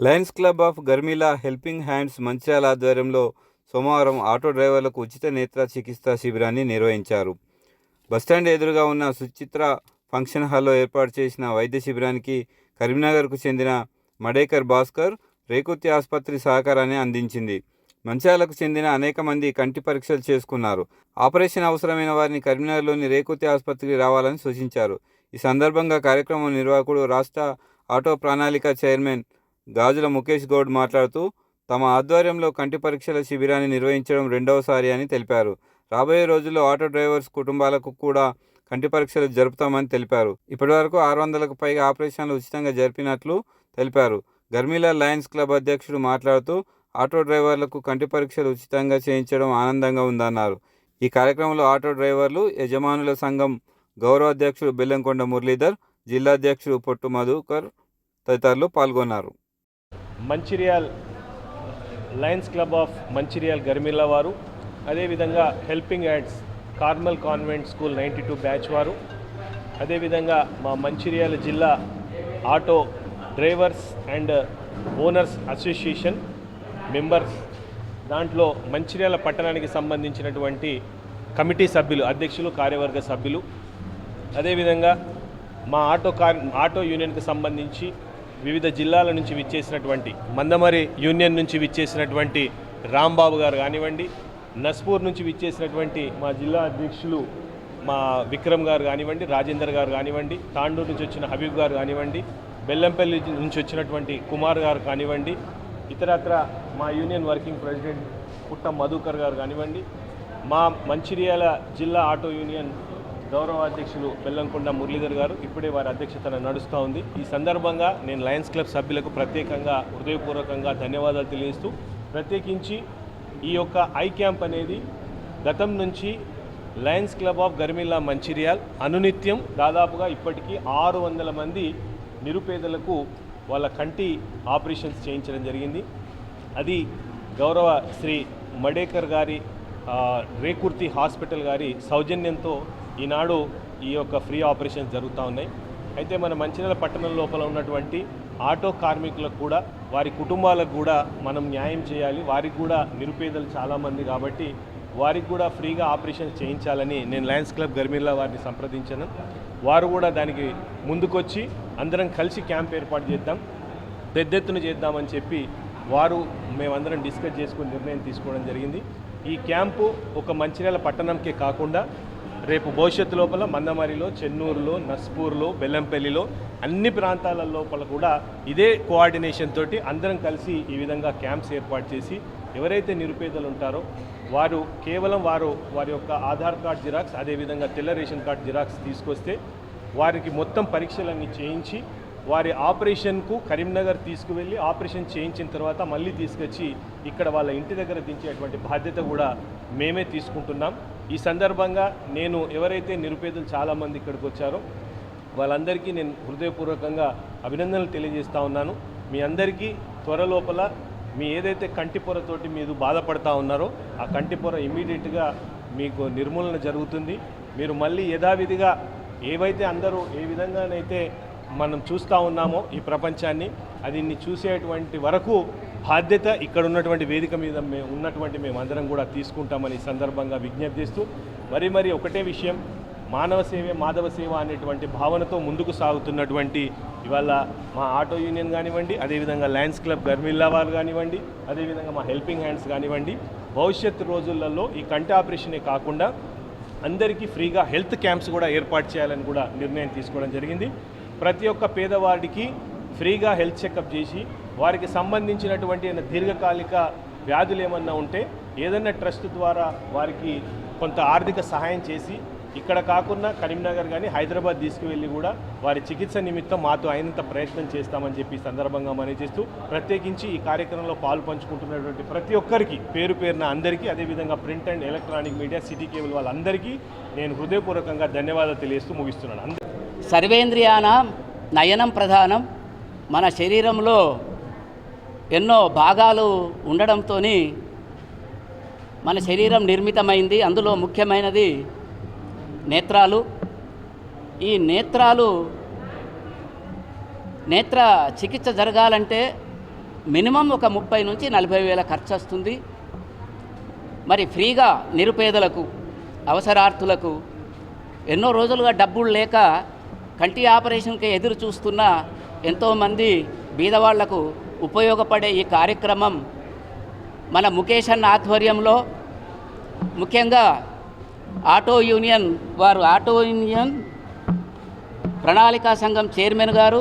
Lions club of Garmilla helping hands Mancherial ఆధ్వర్యంలో సోమవారం auto డ్రైవర్లకు ఉచిత నేత్ర చికిత్సా శిబిరాన్ని నిర్వహించారు. బస్టాండ్ ఎదురుగా ఉన్న సుచిత్ర ఫంక్షన్ హాల్లో ఏర్పాటు చేసిన వైద్య శిబిరానికి కరీంనగర్కు చెందిన మడేకర్ భాస్కర్ రేకుతి ఆసుపత్రి సహకారాన్ని అందించింది. మంచాలకు చెందిన అనేక మంది కంటి పరీక్షలు చేసుకున్నారు. ఆపరేషన్ అవసరమైన వారిని కరీంనగర్లోని రేకుతి ఆసుపత్రికి రావాలని సూచించారు. ఈ సందర్భంగా కార్యక్రమం నిర్వాహకుడు రాష్ట్ర ఆటో ప్రణాళిక చైర్మన్ గాజుల ముఖేష్ గౌడ్ మాట్లాడుతూ తమ ఆధ్వర్యంలో కంటి పరీక్షల శిబిరాన్ని నిర్వహించడం రెండవసారి అని తెలిపారు. రాబోయే రోజుల్లో ఆటో డ్రైవర్స్ కుటుంబాలకు కూడా కంటి పరీక్షలు జరుపుతామని తెలిపారు. ఇప్పటివరకు ఆరు వందలకు పైగా ఆపరేషన్లు ఉచితంగా జరిపినట్లు తెలిపారు. గర్మిలా లయన్స్ క్లబ్ అధ్యక్షుడు మాట్లాడుతూ ఆటో డ్రైవర్లకు కంటి పరీక్షలు ఉచితంగా చేయించడం ఆనందంగా ఉందన్నారు. ఈ కార్యక్రమంలో ఆటో డ్రైవర్లు యజమానుల సంఘం గౌరవ అధ్యక్షుడు బెల్లంకొండ మురళీధర్ జిల్లాధ్యక్షుడు పొట్టు మధుకర్ తదితరులు పాల్గొన్నారు. Mancherial Lions club of Mancherial Garmilla వారు అదేవిధంగా helping hands Carmel convent school ninety two batch వారు అదేవిధంగా మా మంచిర్యాల జిల్లా auto drivers and owners association members దాంట్లో మంచిర్యాల పట్టణానికి సంబంధించినటువంటి కమిటీ సభ్యులు అధ్యక్షులు కార్యవర్గ సభ్యులు అదేవిధంగా మా ఆటో కార్ ఆటో యూనియన్కి సంబంధించి వివిధ జిల్లాల నుంచి విచ్చేసినటువంటి మందమరి యూనియన్ నుంచి విచ్చేసినటువంటి రాంబాబు గారు కానివ్వండి నస్పూర్ నుంచి విచ్చేసినటువంటి మా జిల్లా అధ్యక్షులు మా విక్రమ్ గారు కానివ్వండి రాజేందర్ గారు కానివ్వండి తాండూరు నుంచి వచ్చిన హబీబ్ గారు కానివ్వండి బెల్లంపల్లి నుంచి వచ్చినటువంటి కుమార్ గారు కానివ్వండి ఇతరత్ర మా యూనియన్ వర్కింగ్ ప్రెసిడెంట్ పుట్ట మధుకర్ గారు కానివ్వండి మా మంచిర్యాల జిల్లా ఆటో యూనియన్ గౌరవ అధ్యక్షులు బెల్లంకొండ మురళీధర్ గారు ఇప్పుడే వారి అధ్యక్షతన నడుస్తూ ఉంది. ఈ సందర్భంగా నేను లయన్స్ క్లబ్ సభ్యులకు ప్రత్యేకంగా హృదయపూర్వకంగా ధన్యవాదాలు తెలియజేస్తూ ప్రత్యేకించి ఈ యొక్క ఐ క్యాంప్ అనేది గతం నుంచి Lions club of Garmilla Mancherial అనునిత్యం దాదాపుగా ఇప్పటికీ ఆరు వందల మంది నిరుపేదలకు వాళ్ళ కంటి ఆపరేషన్స్ చేయించడం జరిగింది. అది గౌరవ శ్రీ మడేకర్ గారి రేకుర్తి హాస్పిటల్ గారి సౌజన్యంతో ఈనాడు ఈ యొక్క ఫ్రీ ఆపరేషన్స్ జరుగుతూ ఉన్నాయి. అయితే మన మంచిర్యాల పట్టణం లోపల ఉన్నటువంటి ఆటో కార్మికులకు కూడా వారి కుటుంబాలకు కూడా మనం న్యాయం చేయాలి. వారికి కూడా నిరుపేదలు చాలామంది కాబట్టి వారికి కూడా ఫ్రీగా ఆపరేషన్స్ చేయించాలని నేను లయన్స్ క్లబ్ గర్మిల్లా వారిని సంప్రదించాను. వారు కూడా దానికి ముందుకొచ్చి అందరం కలిసి క్యాంప్ ఏర్పాటు చేద్దాం పెద్ద ఎత్తున చేద్దామని చెప్పి వారు మేమందరం డిస్కస్ చేసుకుని నిర్ణయం తీసుకోవడం జరిగింది. ఈ క్యాంపు ఒక మంచిర్యాల పట్టణంకే కాకుండా రేపు భవిష్యత్తు లోపల మందమరిలో చెన్నూరులో నస్పూర్లో బెల్లంపల్లిలో అన్ని ప్రాంతాల లోపల కూడా ఇదే కోఆర్డినేషన్ తోటి అందరం కలిసి ఈ విధంగా క్యాంప్స్ ఏర్పాటు చేసి ఎవరైతే నిరుపేదలు ఉంటారో వారు కేవలం వారు వారి యొక్క ఆధార్ కార్డ్ జిరాక్స్ అదేవిధంగా తెల్ల రేషన్ కార్డ్ జిరాక్స్ తీసుకొస్తే వారికి మొత్తం పరీక్షలన్నీ చేయించి వారి ఆపరేషన్కు కరీంనగర్ తీసుకువెళ్ళి ఆపరేషన్ చేయించిన తర్వాత మళ్ళీ తీసుకొచ్చి ఇక్కడ వాళ్ళ ఇంటి దగ్గర దించేటువంటి బాధ్యత కూడా మేమే తీసుకుంటున్నాం. ఈ సందర్భంగా నేను ఎవరైతే నిరుపేదలు చాలామంది ఇక్కడికి వచ్చారో వాళ్ళందరికీ నేను హృదయపూర్వకంగా అభినందనలు తెలియజేస్తూ ఉన్నాను. మీ అందరికీ త్వరలోపల మీ ఏదైతే కంటి పొరతోటి మీరు బాధపడతా ఉన్నారో ఆ కంటి పొర ఇమీడియట్గా మీకు నిర్మూలన జరుగుతుంది. మీరు మళ్ళీ యథావిధిగా ఏవైతే అందరూ ఏ విధంగానైతే మనం చూస్తూ ఉన్నామో ఈ ప్రపంచాన్ని అది చూసేటువంటి వరకు బాధ్యత ఇక్కడ ఉన్నటువంటి వేదిక మీద మేము ఉన్నటువంటి మేమందరం కూడా తీసుకుంటామని ఈ సందర్భంగా విజ్ఞప్తి చేస్తూ మరి మరి ఒకటే విషయం మానవ సేవే మాధవ సేవ అనేటువంటి భావనతో ముందుకు సాగుతున్నటువంటి ఇవాళ మా ఆటో యూనియన్ కానివ్వండి అదేవిధంగా లయన్స్ క్లబ్ గర్మిల్లా వారు కానివ్వండి అదేవిధంగా మా హెల్పింగ్ హ్యాండ్స్ కానివ్వండి భవిష్యత్ రోజులలో ఈ కంటి ఆపరేషనే కాకుండా అందరికీ ఫ్రీగా హెల్త్ క్యాంప్స్ కూడా ఏర్పాటు చేయాలని కూడా నిర్ణయం తీసుకోవడం జరిగింది. ప్రతి ఒక్క పేదవాడికి ఫ్రీగా హెల్త్ చెకప్ చేసి వారికి సంబంధించినటువంటి దీర్ఘకాలిక వ్యాధులు ఏమన్నా ఉంటే ఏదైనా ట్రస్ట్ ద్వారా వారికి కొంత ఆర్థిక సహాయం చేసి ఇక్కడ కాకుండా కరీంనగర్ కానీ హైదరాబాద్ తీసుకువెళ్ళి కూడా వారి చికిత్స నిమిత్తం మాతో అయినంత ప్రయత్నం చేస్తామని చెప్పి సందర్భంగా మనవి చేస్తూ ప్రత్యేకించి ఈ కార్యక్రమంలో పాలు పంచుకుంటున్నటువంటి ప్రతి ఒక్కరికి పేరు పేరున అందరికీ అదేవిధంగా print and electronic media city cable వాళ్ళందరికీ నేను హృదయపూర్వకంగా ధన్యవాదాలు తెలియజేస్తూ ముగిస్తున్నాను. అందరికీ సర్వేంద్రియాన నయనం ప్రధానం. మన శరీరంలో ఎన్నో భాగాలు ఉండడంతో మన శరీరం నిర్మితమైంది. అందులో ముఖ్యమైనది నేత్రాలు. ఈ నేత్రాలు నేత్ర చికిత్స జరగాలంటే మినిమం ఒక ముప్పై నుంచి నలభై వేల ఖర్చు వస్తుంది మరి ఫ్రీగా నిరుపేదలకు అవసరార్థులకు ఎన్నో రోజులుగా డబ్బులు లేక కంటి ఆపరేషన్కి ఎదురు చూస్తున్న ఎంతోమంది బీదవాళ్ళకు ఉపయోగపడే ఈ కార్యక్రమం మన ముఖేష్ అన్న ఆధ్వర్యంలో ముఖ్యంగా ఆటో యూనియన్ వారు ఆటో యూనియన్ ప్రణాళికా సంఘం చైర్మన్ గారు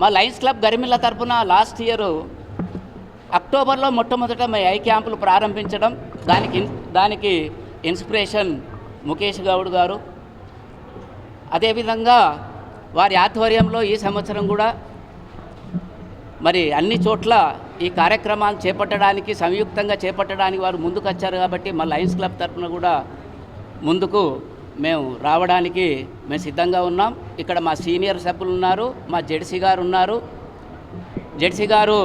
మా లయన్స్ క్లబ్ గరిమిల్ల తరపున లాస్ట్ ఇయర్ అక్టోబర్లో మొట్టమొదట మా ఐ క్యాంపులు ప్రారంభించడం. దానికి దానికి ఇన్స్పిరేషన్ ముఖేష్ గౌడ్ గారు. అదేవిధంగా వారి ఆధ్వర్యంలో ఈ సంవత్సరం కూడా మరి అన్ని చోట్ల ఈ కార్యక్రమాన్ని చేపట్టడానికి సంయుక్తంగా చేపట్టడానికి వారు ముందుకు వచ్చారు కాబట్టి మా లయన్స్ క్లబ్ తరఫున కూడా ముందుకు మేము రావడానికి మేము సిద్ధంగా ఉన్నాం. ఇక్కడ మా సీనియర్ సభ్యులు ఉన్నారు మా జెడ్సీ గారు ఉన్నారు. జెడ్సీ గారు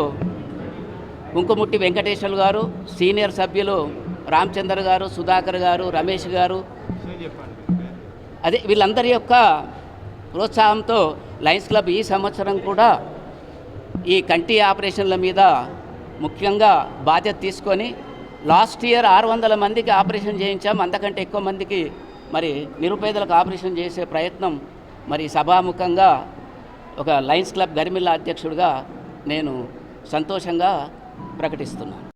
కుంకుముట్టి వెంకటేశ్వర్ గారు సీనియర్ సభ్యులు రామచంద్ర గారు సుధాకర్ గారు రమేష్ గారు అదే వీళ్ళందరి యొక్క ప్రోత్సాహంతో లయన్స్ క్లబ్ ఈ సంవత్సరం కూడా ఈ కంటి ఆపరేషన్ల మీద ముఖ్యంగా బాధ్యత తీసుకొని లాస్ట్ ఇయర్ ఆరు వందల మందికి ఆపరేషన్ చేయించాం. అంతకంటే ఎక్కువ మందికి మరి నిరుపేదలకు ఆపరేషన్ చేసే ప్రయత్నం మరి సభాముఖంగా ఒక లయన్స్ క్లబ్ గరిమిల్ల అధ్యక్షుడిగా నేను సంతోషంగా ప్రకటిస్తున్నాను.